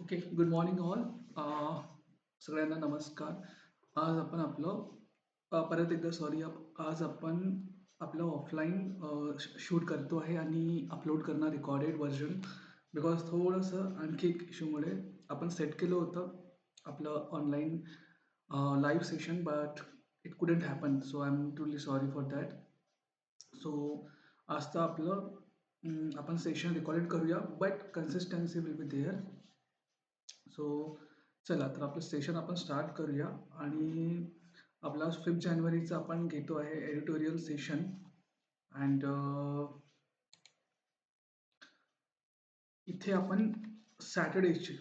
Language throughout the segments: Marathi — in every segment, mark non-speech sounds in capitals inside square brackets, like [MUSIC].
ओके गुड मॉर्निंग ऑल सगळ्यांना नमस्कार. आज आपण आपलं परत एकदा सॉरी आज आपण आपलं ऑफलाईन शूट करतो आहे आणि अपलोड करणार रेकॉर्डेड व्हर्जन बिकॉज थोडंसं आणखी एक इश्यूमुळे आपण सेट केलं होतं आपलं online live session but it couldn't happen so I am truly sorry for that so आज तर आपलं आपण सेशन रेकॉर्डेड करूया but consistency will be there so चला तर आपलं सेशन आपण स्टार्ट करूया. आणि आपला फिफ्थ जानेवारीचा आपण घेतो आहे एडिटोरियल सेशन अँड इथे आपण सॅटर्डेचे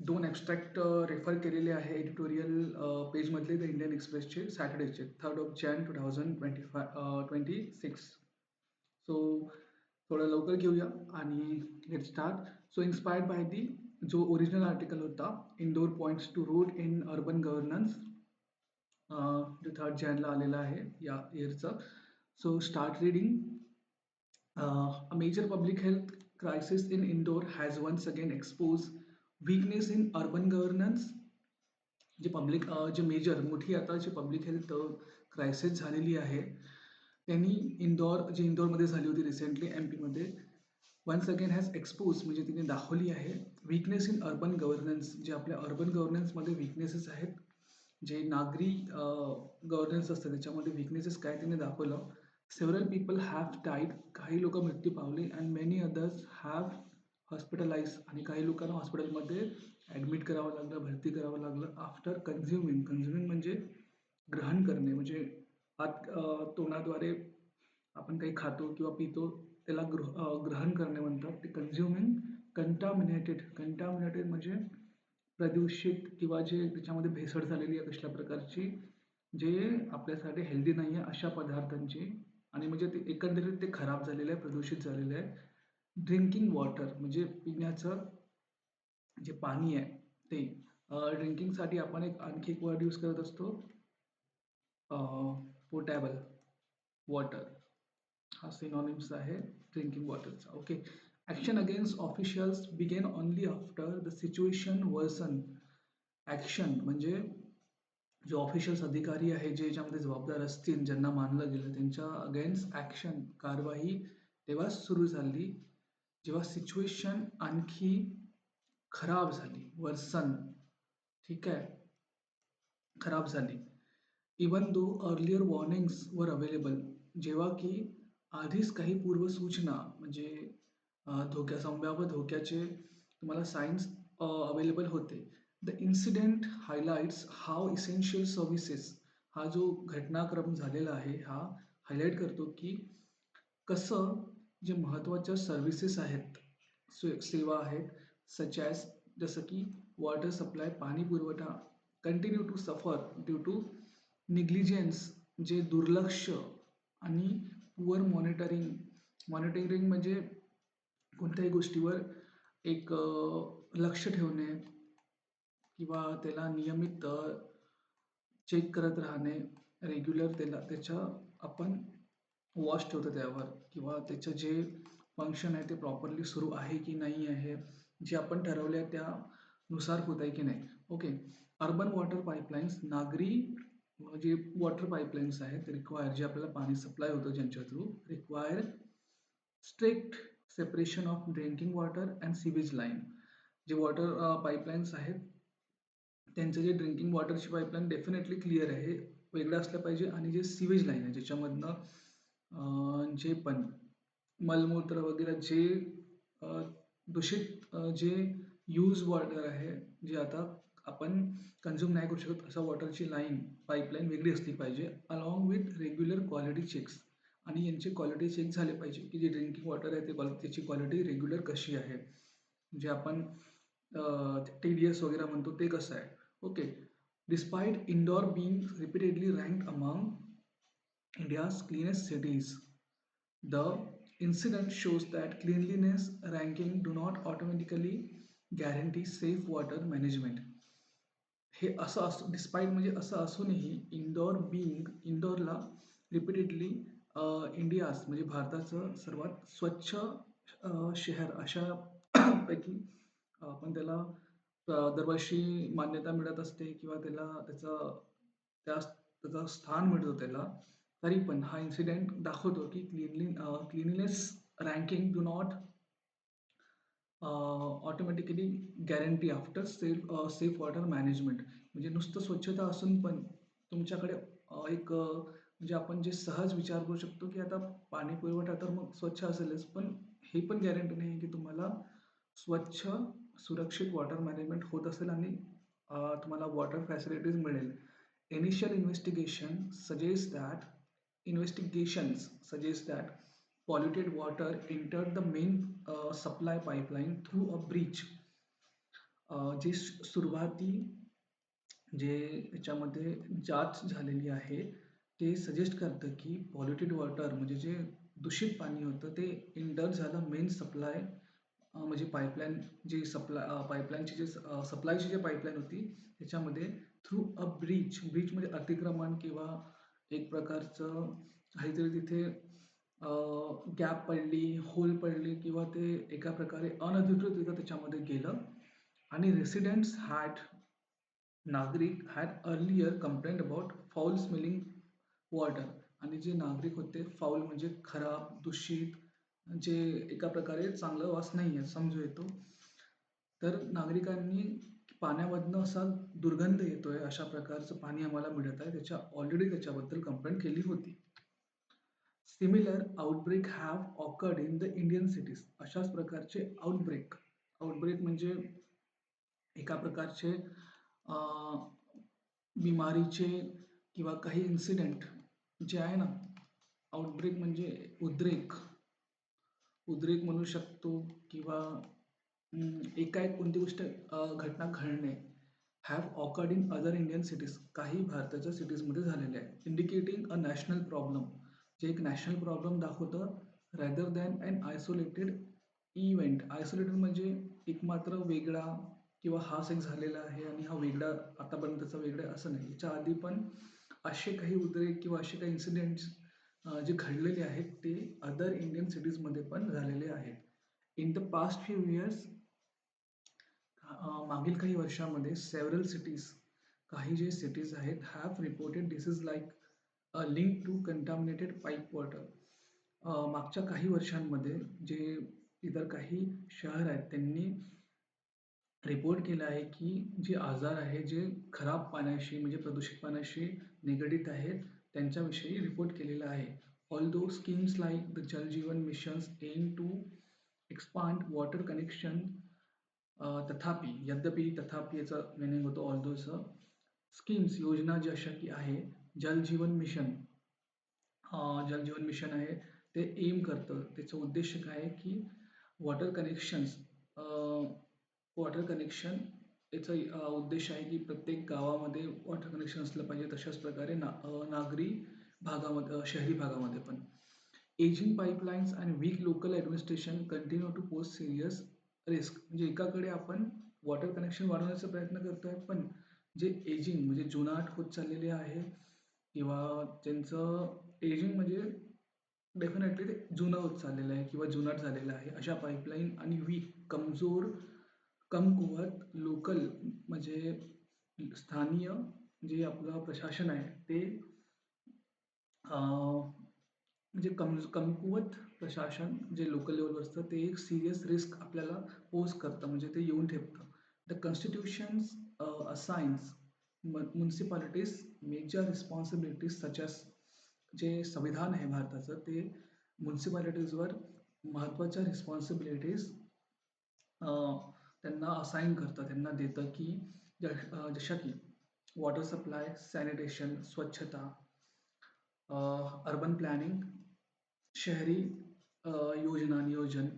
दोन ॲब्स्ट्रॅक्ट रेफर केलेले आहे एडिटोरियल पेजमधले द इंडियन एक्सप्रेसचे सॅटर्डेचे third of Jan two thousand twenty five twenty six so थोडं लवकर घेऊया आणि let start so inspired by the जो ओरिजिनल आर्टिकल होता Indore points to root in urban governance जो थर्ड जॅनला आलेला आहे या इयरचं so start reading a major public health crisis in Indore has once again exposed weakness in urban governance. जे पब्लिक जे मेजर मोठी आता जी पब्लिक हेल्थ क्रायसिस झालेली आहे त्यांनी इंदोर जी इंदोरमध्ये झाली होती रिसेंटली एम पीमध्ये वन्स अगेन हॅज एक्सपोज म्हणजे तिने दाखवली आहे वीकनेस इन अर्बन गव्हर्नन्स जे आपल्या अर्बन गव्हर्नन्समध्ये विकनेसेस आहेत जे नागरी गव्हर्नन्स असतं त्याच्यामध्ये विकनेसेस काय तिने दाखवलं. सेवरल पीपल हॅव टाईड काही लोक मृत्यू पावले and many others have hospitalise आणि काही लोकांना हॉस्पिटलमध्ये ॲडमिट करावं लागलं भरती करावं लागलं आफ्टर कन्झ्युमिंग कन्झ्युमिंग म्हणजे ग्रहण करणे म्हणजे आत तोंडाद्वारे आपण काही खातो किंवा पितो त्याला ग्रह ग्रहण करणे म्हणतात. ते कन्झ्युमिंग कंटामिनेटेड कंटामिनेटेड म्हणजे प्रदूषित किंवा जे त्याच्यामध्ये भेसळ झालेली आहे कसल्या प्रकारची जे आपल्यासाठी हेल्दी नाही आहे अशा पदार्थांची. आणि म्हणजे ते एकंदरीत ते खराब झालेलं आहे प्रदूषित झालेलं आहे. ड्रिंकिंग वॉटर म्हणजे पिण्याचं जे पाणी आहे ते ड्रिंकिंगसाठी आपण एक आणखी एक वर्ड यूज करत असतो. पोटॅबल वॉटर हा सिनॉनिम्स आहे drinking वॉटरचा okay action against officials began only after the situation worsen action म्हणजे जे ऑफिशियल्स अधिकारी आहे जे याच्यामध्ये जबाबदार असतील ज्यांना मानलं गेलं त्यांच्या अगेन्स्ट ॲक्शन कारवाई तेव्हाच सुरू झाली. जेव्हा सिच्युएशन आणखी खराब झाली वर्सन ठीक आहे? खराब झाली. Even though earlier warnings were available जेव्हा की आधीच काही पूर्वसूचना म्हणजे अ, धोक्या संभाव्य धोक्याचे तुम्हाला सायन्स अवेलेबल होते. The incident highlights how essential services हा जो घटनाक्रम झालेला आहे हा हायलाईट करतो की कसं जे महत्त्वाच्या सर्व्हिसेस आहेत से सेवा आहेत सच ॲज जसं की वॉटर सप्लाय पाणी पुरवठा continue to suffer due to negligence जे दुर्लक्ष आणि पुअर मॉनिटरिंग मॉनिटरिंग म्हणजे कोणत्याही गोष्टीवर एक लक्ष ठेवणे किंवा त्याला नियमित चेक करत राहणे. रेग्युलर त्याला त्याच्या आपण वॉच ठेवतो त्यावर किंवा त्याचं जे फंक्शन आहे ते प्रॉपरली सुरू आहे की नाही आहे जे आपण ठरवले आहे त्यानुसार होत आहे की नाही. ओके अर्बन वॉटर पाईपलाईन्स नागरी जे वॉटर पाईपलाईन्स आहेत रिक्वायर जे आपल्याला पाणी सप्लाय होतं ज्यांच्या through require strict separation of drinking water and sewage line जे वॉटर पाईपलाईन्स आहेत त्यांचं जे ड्रिंकिंग वॉटरची पाईपलाईन डेफिनेटली क्लिअर आहे वेगळं असलं पाहिजे आणि जे सिवेज लाईन आहे ज्याच्यामधनं जे पण मलमूत्र वगैरे जे दूषित जे यूज वॉटर आहे जे आता आपण कन्झ्युम नाही करू शकत असं वॉटरची लाईन पाईपलाईन वेगळी असली पाहिजे along with regular quality checks आणि यांचे क्वालिटी चेक झाले पाहिजे की जे ड्रिंकिंग वॉटर आहे ते क्वालिटी त्याची क्वालिटी रेग्युलर कशी आहे. जे आपण टी डी एस वगैरे म्हणतो ते कसं आहे. Okay despite Indore being repeatedly rank among India's cleanest cities the incident shows that cleanliness ranking do not automatically guarantee safe water management हे असं असू डिस्पाईट म्हणजे असं असूनही इंदोर बिंग इंदोरला रिपीटेडली इंडियाज म्हणजे भारताचं सर्वात स्वच्छ शहर अशा [CLEARS THROAT] पैकी आपण त्याला दरवर्षी मान्यता मिळत असते किंवा त्याला त्याचं त्या त्याचं स्थान मिळतो त्याला तरी पण हा इन्सिडेंट दाखवतो की cleanly cleanliness ranking do not automatically guarantee after safe safe water management म्हणजे नुसतं स्वच्छता असून पण तुमच्याकडे एक म्हणजे आपण जे सहज विचार करू शकतो की आता पाणी पुरवठा तर मग स्वच्छ असेलच पण हे पण गॅरंटी नाही की तुम्हाला स्वच्छ सुरक्षित वॉटर मॅनेजमेंट होत असेल आणि तुम्हाला वॉटर फॅसिलिटीज मिळेल. Initial investigation suggest that investigations suggest that polluted water entered the main uh, supply pipeline through a breach. Uh, जे सुरुवाती जे याच्यामध्ये जाच झालेली आहे ते सजेस्ट करतं की पॉल्युटेड वॉटर म्हणजे जे दूषित पाणी होतं ते इंटर झालं मेन सप्लाय म्हणजे पाईपलाईन जी सप्लाय पाईपलाईनची जे सप्लायची जी पाईपलाईन होती त्याच्यामध्ये थ्रू अ ब्रिज ब्रिज म्हणजे अतिक्रमण किंवा एक प्रकारचं काहीतरी तिथे गॅप पडली होल पडली किंवा ते एका प्रकारे अनधिकृतरित्या त्याच्यामध्ये गेलं. आणि रेसिडेंट्स हॅड नागरिक had earlier complaint about foul smelling water आणि जे नागरिक होते फाऊल म्हणजे खराब दूषित जे एका प्रकारे चांगलं वास नाही आहे समजू येतो. तर नागरिकांनी पाण्यामधनं असा दुर्गंध येतोय अशा प्रकारचं पाणी आम्हाला मिळत आहे. त्याच्या ऑलरेडी त्याच्याबद्दल कंप्लेंट केली होती. Similar outbreak have occurred in the Indian cities अशाच प्रकारचे आउटब्रेक आउटब्रेक म्हणजे एका प्रकारचे बिमारीचे किंवा काही इन्सिडेंट जे आहे ना आउटब्रेक म्हणजे उद्रेक. उद्रेक म्हणू शकतो किंवा एका एक कोणती गोष्ट घटना घडणे have occurred in other Indian cities काही भारताच्या सिटीजमध्ये झालेले आहे. इंडिकेटिंग अ नॅशनल प्रॉब्लेम जे एक नॅशनल प्रॉब्लेम दाखवतं rather than and isolated event isolated म्हणजे एक मात्र वेगळा किंवा हाच एक झालेला आहे आणि हा वेगळा आतापर्यंतचा वेगळा असं नाही. याच्या आधी पण असे काही उद्रेक किंवा असे काही इन्सिडेंट्स जे घडलेले आहेत ते अदर इंडियन सिटीजमध्ये पण झालेले आहेत. In the past few years मागील काही वर्षामध्ये सेव्हरल सिटीज काही जे सिटीज आहेत have reported disease like link to contaminated pipe water मागच्या काही वर्षांमध्ये जे इतर काही शहर आहेत त्यांनी रिपोर्ट केला आहे की जे आजार आहे जे खराब पाण्याशी म्हणजे प्रदूषित पाण्याशी निगडीत आहेत त्यांच्याविषयी रिपोर्ट केलेला आहे. Although schemes like the Jal Jeevan missions aim to expand water connection तथापि यद्यपि तथापि याचा मिनिंग होतो ऑल दोचं स्कीम्स योजना जी अशा की आहे जल जीवन मिशन. जल जीवन मिशन आहे. ते एम करतं. त्याचं उद्देश काय आहे की वॉटर कनेक्शन्स वॉटर कनेक्शन याचा उद्देश आहे की प्रत्येक गावामध्ये वॉटर कनेक्शन असलं पाहिजे तशाच प्रकारे ना नागरी भागामध्ये शहरी भागामध्ये पण. एजिंग पाईपलाईन्स आणि weak local administration continue to post serious risk म्हणजे एकाकडे आपण वॉटर कनेक्शन वाढवण्याचा प्रयत्न करतो आहे पण जे एजिंग म्हणजे जुनाट होत चाललेले आहे किंवा त्यांचं एजिंग म्हणजे डेफिनेटली ते जुनं होत चाललेलं आहे किंवा जुनाट झालेलं आहे अशा पाईपलाईन आणि वीक कमजोर कमकुवत लोकल म्हणजे स्थानीय जे आपलं प्रशासन आहे ते म्हणजे कम कमकुवत प्रशासन जे लोकल लेवलवर असतं ते एक सिरियस रिस्क आपल्याला पोज करतं म्हणजे ते येऊन ठेवतं the constitutions assigns municipalities major responsibilities such as जे संविधान आहे भारताचं ते म्युन्सिपालिटीजवर महत्त्वाच्या रिस्पॉन्सिबिलिटीज त्यांना असाईन करतं त्यांना देतं की जशा की वॉटर सप्लाय सॅनिटेशन स्वच्छता अर्बन प्लॅनिंग शहरी योजना नियोजन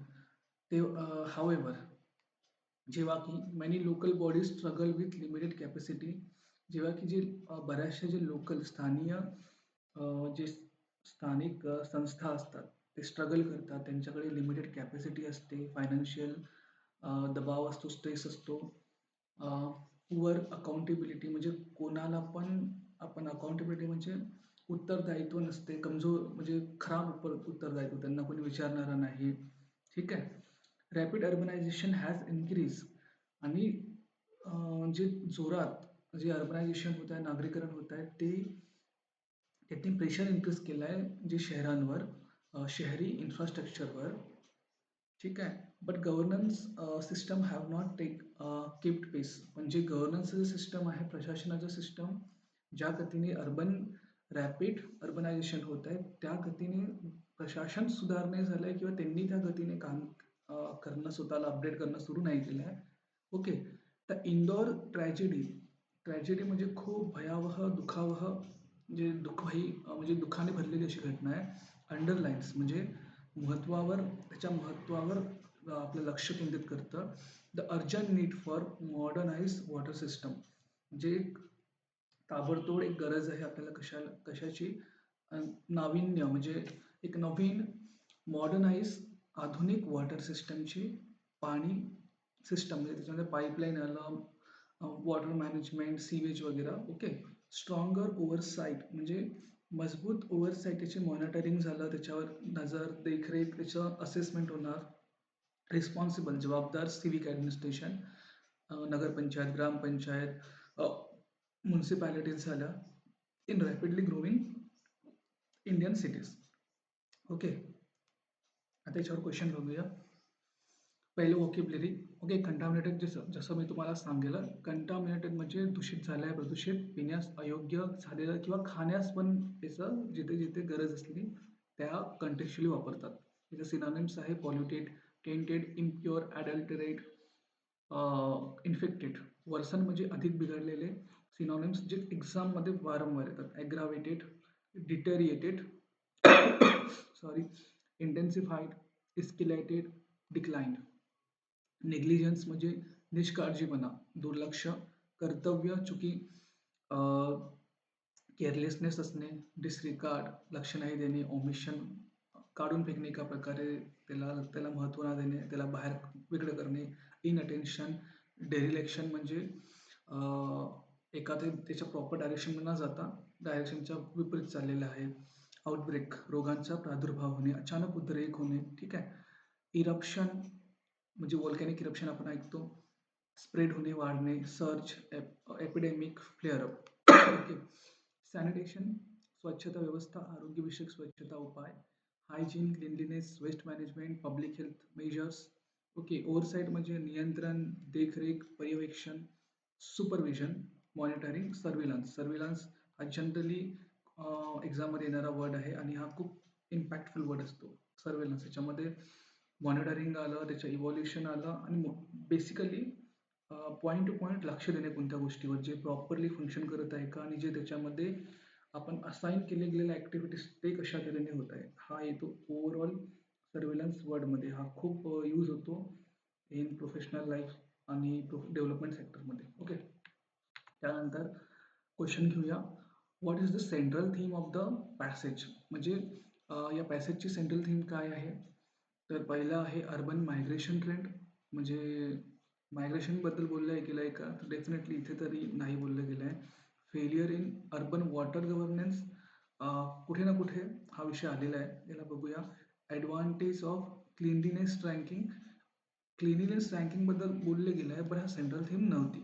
ते हावेवर जेव्हा की many local bodies struggle with limited capacity जेव्हा की जे बऱ्याचशा जे लोकल स्थानीय जे स्थानिक संस्था असतात ते स्ट्रगल करतात. त्यांच्याकडे लिमिटेड कॅपॅसिटी असते फायनान्शियल दबाव असतो स्ट्रेस असतो. पुअर अकाउंटेबिलिटी म्हणजे कोणाला पण आपण अकाउंटेबिलिटी म्हणजे उत्तरदायित्व नसते कमजोर म्हणजे खराब उपर उत्तरदायित्व त्यांना कोणी विचारणारं नाही. ठीक आहे? रॅपिड अर्बनायझेशन हॅज इन्क्रीज आणि जे जोरात जे अर्बनायझेशन होत आहे नागरीकरण होत आहे ते त्यांनी प्रेशर इन्क्रीज केलं आहे जे शहरांवर शहरी इन्फ्रास्ट्रक्चरवर ठीक आहे? But governance system have not take kept pace म्हणजे गव्हर्नन्सचं सिस्टम आहे प्रशासनाचं सिस्टम ज्या गतीने अर्बन रॅपिड अर्बनायझेशन होत आहे त्या गतीने प्रशासन सुधारणे झालं आहे किंवा त्यांनी त्या गतीने काम करणं स्वतःला अपडेट करणं सुरू नाही केलं आहे ओके तर इंदोर ट्रॅजेडी ट्रॅजेडी म्हणजे खूप भयावह दुखावह म्हणजे दुःखही म्हणजे दुःखाने भरलेली अशी घटना आहे. अंडरलाईन्स म्हणजे महत्त्वावर त्याच्या महत्त्वावर आपलं लक्ष केंद्रित करतं. The urgent need for modernise water system जे एक ताबडतोब एक गरज आहे आपल्याला कशाला कशाची? नाविन्य म्हणजे एक नवीन मॉडर्नाइज आधुनिक वॉटर सिस्टमची पाणी सिस्टम म्हणजे त्याच्यामध्ये पाईपलाईन आलं वॉटर मॅनेजमेंट सीवेज वगैरे ओके स्ट्रॉंगर ओव्हरसाईट म्हणजे मजबूत ओव्हरसाईट त्याची मॉनिटरिंग झालं त्याच्यावर नजर देखरेख त्याचं असेसमेंट होणार. रिस्पॉन्सिबल जबाबदार सिविक ॲडमिनिस्ट्रेशन नगरपंचायत ग्रामपंचायत म्युन्सिपॅलिटीज झाल्या. In rapidly growing Indian cities okay आता याच्यावर क्वेश्चन बघूया. पहिलं वोकेबलरी ओके कंटामिनेटेड जसं जसं मी तुम्हाला सांगितलं कंटामिनेटेड म्हणजे दूषित झालं आहे प्रदूषित पिण्यास अयोग्य झालेलं किंवा खाण्यास पण त्याचं जिथे जिथे गरज असली त्या कंटेक्च्युअली वापरतात. त्याचे सिनॉनिम्स आहे polluted tainted impure adulterate infected worsen म्हणजे अधिक बिघडलेले सिनॉनिम्स जे एक्झाममध्ये वारंवार येतात. Aggravated deteriorated sorry intensified escalated declined negligence म्हणजे निष्काळजीपणा दुर्लक्ष कर्तव्य चुकी केअरलेसनेस असणे डिसरिकार्ड लक्ष नाही देणे ओमिशन काढून फेकणे एका प्रकारे त्याला त्याला महत्त्व न देणे त्याला बाहेर वेगळं करणे इनअटेन्शन डेरिलेक्शन म्हणजे एखाद्या एखादे त्याच्या प्रॉपर डायरेक्शन न जाता डायरेक्शनच्या विपरीत चाललेलं आहे. आउटब्रेक रोगांचा प्रादुर्भाव होणे अचानक उद्रेक होणे ठीक आहे? इरप्शन म्हणजे वॉल्कॅनिक इरप्शन आपण ऐकतो. स्प्रेड होणे वाढणे search epidemic flare up okay sanitation स्वच्छता व्यवस्था आरोग्यविषयक स्वच्छता उपाय. Hygiene cleanliness waste management public health measures okay oversight म्हणजे नियंत्रण देखरेख पर्यवेक्षण सुपरविजन मॉनिटरिंग सर्विलन्स सर्विलन्स हा जनरली एक्झाममध्ये येणारा वर्ड आहे आणि हा खूप इम्पॅक्टफुल वर्ड असतो. सर्वेलन्स याच्यामध्ये मॉनिटरिंग आलं त्याचं इव्हॉल्युशन आलं आणि बेसिकली पॉईंट टू पॉईंट लक्ष देणे कोणत्या गोष्टीवर? जे प्रॉपरली फंक्शन करत आहे का? आणि जे त्याच्यामध्ये आपण असाईन केले गेलेल्या ॲक्टिव्हिटीज ते कशा तऱ्हेने होत आहे हा येतो ओव्हरऑल सर्वेलन्स वर्डमध्ये हा खूप यूज होतो इन प्रोफेशनल लाईफ आणि डेव्हलपमेंट सेक्टरमध्ये ओके त्यानंतर क्वेश्चन घेऊया. What is the central theme of the passage म्हणजे या पॅसेजची सेंट्रल थीम काय आहे? तर पहिलं आहे अर्बन मायग्रेशन ट्रेंड म्हणजे मायग्रेशनबद्दल बोललं गेलं आहे का? तर डेफिनेटली इथे तरी नाही बोललं गेलं आहे failure in urban water governance कुठे ना कुठे हा विषय आलेला आहे. याला बघूया. Advantage of cleanliness ranking cleanliness रँकिंगबद्दल बोललं गेलं आहे पण हा सेंट्रल थीम नव्हती.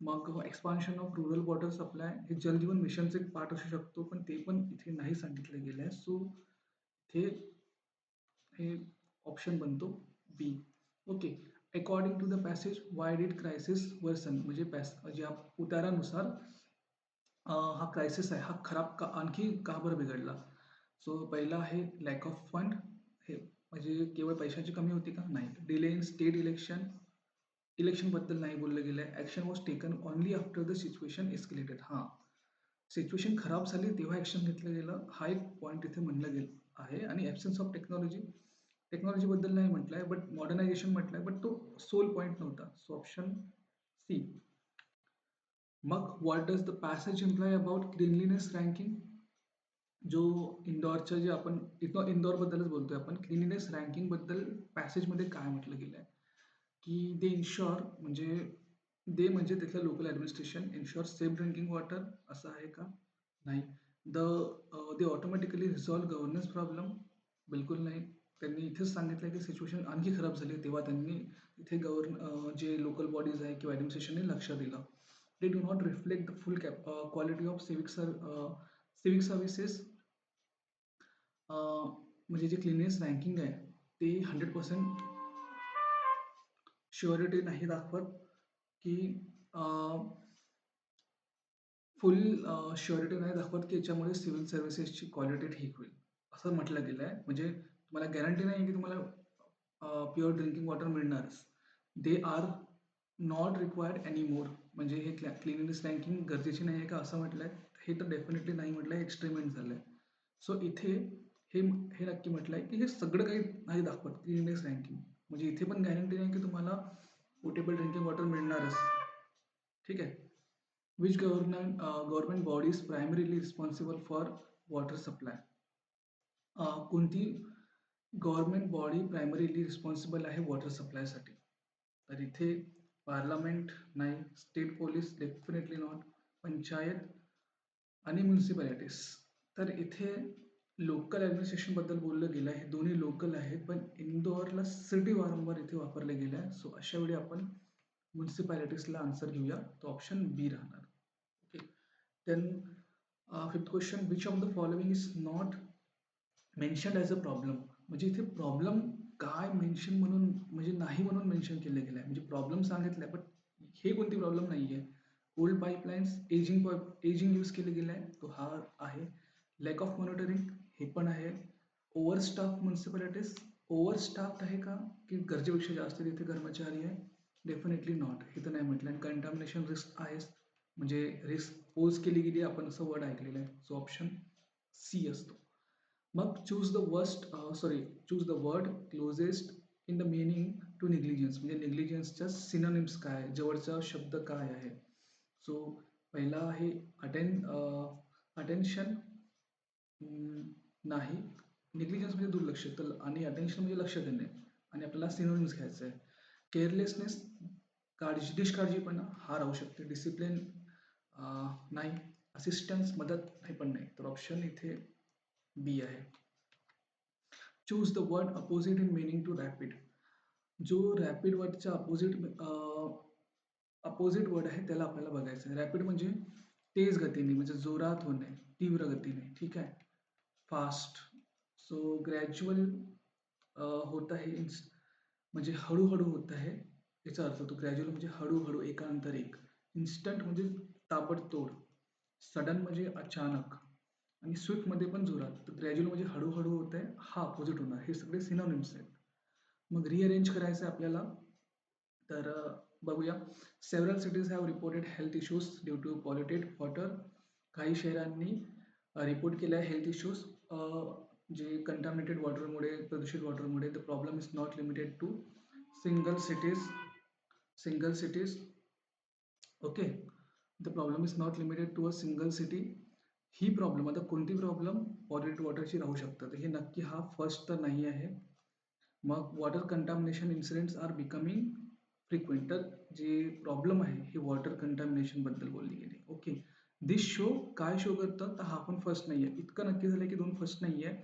मग expansion of rural water supply हे जलजीवन मिशनचे एक पार्ट असू शकतो पण ते पण इथे नाही सांगितलं गेलं आहे सो ते हे ऑप्शन बनतो B okay according to the passage why did crisis worsen म्हणजे पॅस ज्या म्हणजे उतारानुसार हा क्रायसिस आहे. हा खराब का आणखी का बरं बिघडला? सो पहिला आहे लॅक ऑफ फंड हे म्हणजे केवळ पैशाची कमी होती का? नाही. डिले इन स्टेट इलेक्शन इलेक्शनबद्दल नाही बोललं गेलं आहे action was taken only after the situation escalated हां. सिच्युएशन खराब झाली तेव्हा ॲक्शन घेतलं गेलं. हा एक पॉईंट इथे म्हणलं गेलं आहे. आणि ॲब्सेन्स ऑफ टेक्नॉलॉजी टेक्नॉलॉजीबद्दल नाही म्हटलं आहे बट मॉडर्नायझेशन म्हटलं आहे बट तो सोल पॉईंट नव्हता. सो ऑप्शन सी मग what does the passage imply about cleanliness ranking जो इंदोरच्या जे आपण इथं इंदौरबद्दलच बोलतोय आपण क्लिनिनेस रँकिंगबद्दल पॅसेजमध्ये काय म्हटलं गेलं आहे की दे इन्शुअर म्हणजे दे म्हणजे तिथलं local administration ensure safe drinking water असं आहे का? नाही. The they automatically resolve governance problem बिलकुल नाही. त्यांनी इथेच सांगितलं की सिच्युएशन आणखी खराब झाली तेव्हा त्यांनी इथे गव्हर्न जे लोकल बॉडीज आहे किंवा ॲडमिनिस्ट्रेशनने लक्ष दिलं. They do not reflect the full cap quality of civic sir civic services म्हणजे जे क्लिनियस रँकिंग आहे ते हंड्रेड पर्सेंट शुअरिटी नाही दाखवत की फुल शुअरिटी नाही दाखवत की याच्यामुळे सिव्हिल सर्व्हिसेसची क्वालिटी ठीक होईल. असं म्हटलं गेलं आहे म्हणजे तुम्हाला गॅरंटी नाही की तुम्हाला pure drinking water मिळणारच. They are not required any more म्हणजे हे क्लॅ क्लिनिनेस रँकिंग गरजेची नाही आहे का असं म्हटलं आहे हे तर डेफिनेटली नाही म्हटलं आहे एक्सट्रीमेंट झालं आहे सो इथे हे हे नक्की म्हटलं आहे की हे सगळं काही नाही दाखवत क्लिनिनेस रँकिंग म्हणजे इथे पण गॅरंटी नाही की तुम्हाला पोटेबल ड्रिंकिंग वॉटर मिळणारच. ठीक आहे? Which government government bodies primarily responsible for water supply कोणती गव्हर्नमेंट बॉडी प्रायमरीली रिस्पॉन्सिबल आहे वॉटर सप्लायसाठी. तर इथे पार्लमेंट नाही state police definitely not panchayat आणि म्युन्सिपॅलिटीज. तर इथे लोकल ॲडमिनिस्ट्रेशनबद्दल बोललं गेलं आहे हे दोन्ही लोकल आहेत पण इंदोरला सिटी वारंवार इथे वापरले गेले आहे. सो अशा वेळी आपण म्युन्सिपॅलिटीजला आन्सर घेऊया. तो ऑप्शन बी राहणार. Okay. Then fifth question which of the following is not mentioned as a problem म्हणजे इथे प्रॉब्लेम काय मेन्शन म्हणून म्हणजे नाही म्हणून मेन्शन केलं गेलं आहे म्हणजे प्रॉब्लेम सांगितलं आहे बट हे कोणती प्रॉब्लेम नाही आहे old pipelines ageing ageing use केले गेलं आहे तो हा आहे. लॅक ऑफ मॉनिटरिंग हे पण आहे. ओव्हर स्टाफ म्युन्सिपॅलिटीज ओव्हर आहे का? की गरजेपेक्षा जास्त तिथे कर्मचारी आहे? डेफिनेटली नॉट हे तर नाही म्हटलं. आणि कंटामिनेशन रिस्क आहेच. म्हणजे रिस्क पोज केली गेली आपण असं वर्ड ऐकलेलं आहे. सो ऑप्शन सी असतो. मग choose the worst sorry choose the word closest in the meaning to negligence म्हणजे निग्लिजन्सच्या सिनोनिम्स काय जवळचा शब्द काय आहे? सो पहिला आहे अटेन अटेन्शन uh, नाही. निग्लिजन्स म्हणजे दुर्लक्ष. तर आणि अटेन्शन म्हणजे लक्ष देणे. आणि आपल्याला सिनोनिम्स घ्यायचं आहे. केअरलेसनेस काळजी निष्काळजीपणा हा राहू शकते. डिसिप्लिन uh, नाही. असिस्टन्स मदत हे पण नाही. तर ऑप्शन इथे बी आहे choose the word opposite in meaning to rapid जो रॅपिड वर्डच्या अपोजिट अपोजिट वर्ड आहे, त्याला आपल्याला बघायचं आहे. रॅपिड म्हणजे तेज गतीने, म्हणजे जोरात होणे, तीव्र गतीने, ठीक आहे? फास्ट सो ग्रॅज्युअल होत आहे म्हणजे हळूहळू होत आहे, याचा अर्थ तो ग्रॅज्युअल म्हणजे हळूहळू, एकानंतर एक. इन्स्टंट म्हणजे ताबडतोड. सडन म्हणजे अचानक. आणि स्विफ्टमध्ये पण जोरात तर ग्रॅज्युअल म्हणजे हळूहळू होत आहे हा अपोजिट होणार. हे सगळे सिनोनिम्स आहेत. मग रिअरेंज करायचं आहे आपल्याला तर बघूया. Several cities have reported health issues due to polluted water काही शहरांनी रिपोर्ट केलं आहे हेल्थ इश्यूज जे कंटामिनेटेड वॉटरमुळे प्रदूषित वॉटरमुळे the problem is not limited to single cities single cities okay the problem is not limited to a single city he problem आता कोणती प्रॉब्लेम पॉलिट वॉटरची राहू शकतात हे नक्की हा फर्स्ट तर नाही आहे. मग water contamination incidents are becoming frequent तर जे प्रॉब्लेम आहे हे वॉटर कंटॅमिनेशनबद्दल बोलली गेली. ओके दिस शो काय शो करतं? तर हा पण फर्स्ट नाही आहे. इतकं नक्की झालं की दोन फर्स्ट नाही आहे.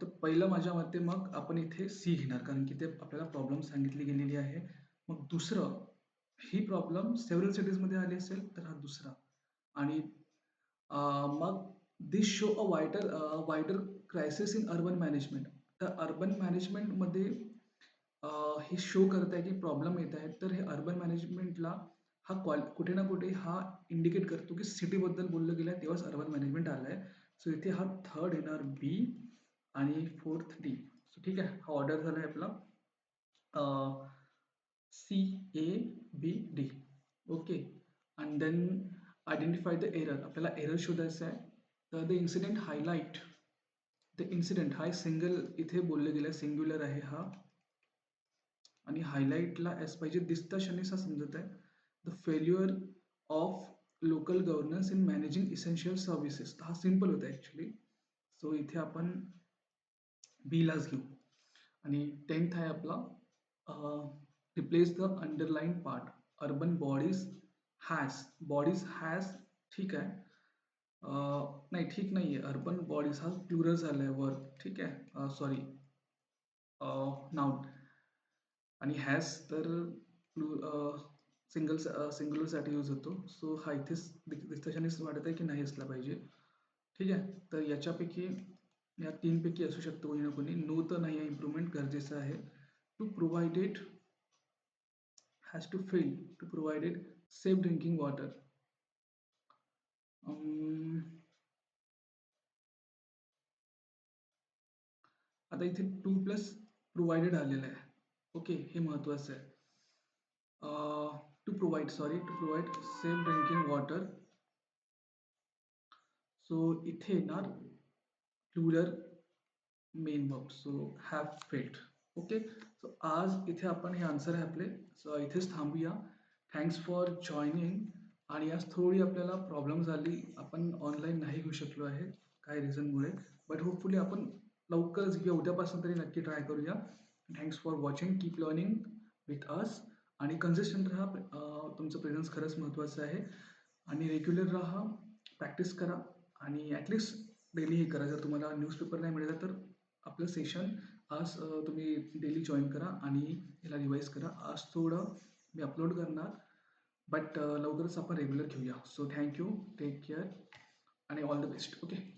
तर पहिलं माझ्या मते मग आपण इथे सी घेणार. कारण की ते आपल्याला प्रॉब्लेम सांगितली गेलेली आहे. मग दुसरं ही प्रॉब्लेम सेव्हरल सिटीजमध्ये आली असेल तर हा दुसरा. आणि मग this show a wider wider crisis in urban management तर अर्बन मॅनेजमेंटमध्ये हे शो करत आहे की प्रॉब्लेम येत आहेत. तर हे अर्बन मॅनेजमेंटला हा क्वाल कुठे ना कुठे हा इंडिकेट करतो की सिटीबद्दल बोललं गेलं आहे तेव्हाच अर्बन मॅनेजमेंट आलं आहे सो इथे हा थर्ड येणार बी आणि फोर्थ डी सो ठीक आहे. हा ऑर्डर झाला आहे आपला C A B D okay and then identify the error आपल्याला एरर शोधायचं आहे. तर the incident highlight the incident हा सिंगल इथे बोललं गेलं सिंग्युलर आहे हा. आणि हायलाईटला एस पाहिजे दिसता क्षणीस हा समजत आहे. The failure of local governance in managing essential services हा सिंपल होता ॲक्च्युली सो इथे आपण बीलाच घेऊ. आणि टेन्थ आहे आपला replace the underline part urban bodies has bodies has ठीक आहे. नाही ठीक नाही आहे अर्बन बॉडीज हा प्लुरल झाला आहे वर्क ठीक आहे. सॉरी नाऊन आणि हॅज तर सिंगल सिंगलसाठी यूज होतो. सो हा इथेच दिसताशानेच वाटत आहे की नाही असला पाहिजे. ठीक आहे. तर याच्यापैकी या तीनपैकी असू शकतो कोणी ना कोणी. नो तर नाही आहे इम्प्रूव्हमेंट गरजेचं आहे. To provided has to fail to provided safe drinking water आता इथे टू प्लस प्रोव्हाइडेड आलेलं आहे. ओके हे महत्त्वाचं आहे. To provide sorry to provide safe drinking water so इथे येणार main verb so have felt okay so आज इथे आपण हे आन्सर आहे आपले. सो इथेच थांबूया. थँक्स फॉर जॉईनिंग आणि आज थोडी आपल्याला प्रॉब्लेम झाली. आपण ऑनलाईन नाही घेऊ शकलो आहे काही रिझनमुळे बट होपफुली आपण लवकरच घेऊया. उद्यापासून तरी नक्की ट्राय करूया. Thanks for watching keep learning with us आणि कन्सिस्टंट राहा. तुमचं प्रेझन्स खरंच महत्त्वाचं आहे. आणि रेग्युलर राहा. प्रॅक्टिस करा. आणि ॲटलिस्ट डेली हे करा. जर तुम्हाला न्यूजपेपर नाही मिळाला तर आपलं सेशन आज तुम्ही डेली जॉईन करा. आणि याला रिवाईज करा. आज थोडं मी अपलोड करणार. बट लवकरच आपण रेग्युलर घेऊया so thank you take care आणि ऑल द बेस्ट ओके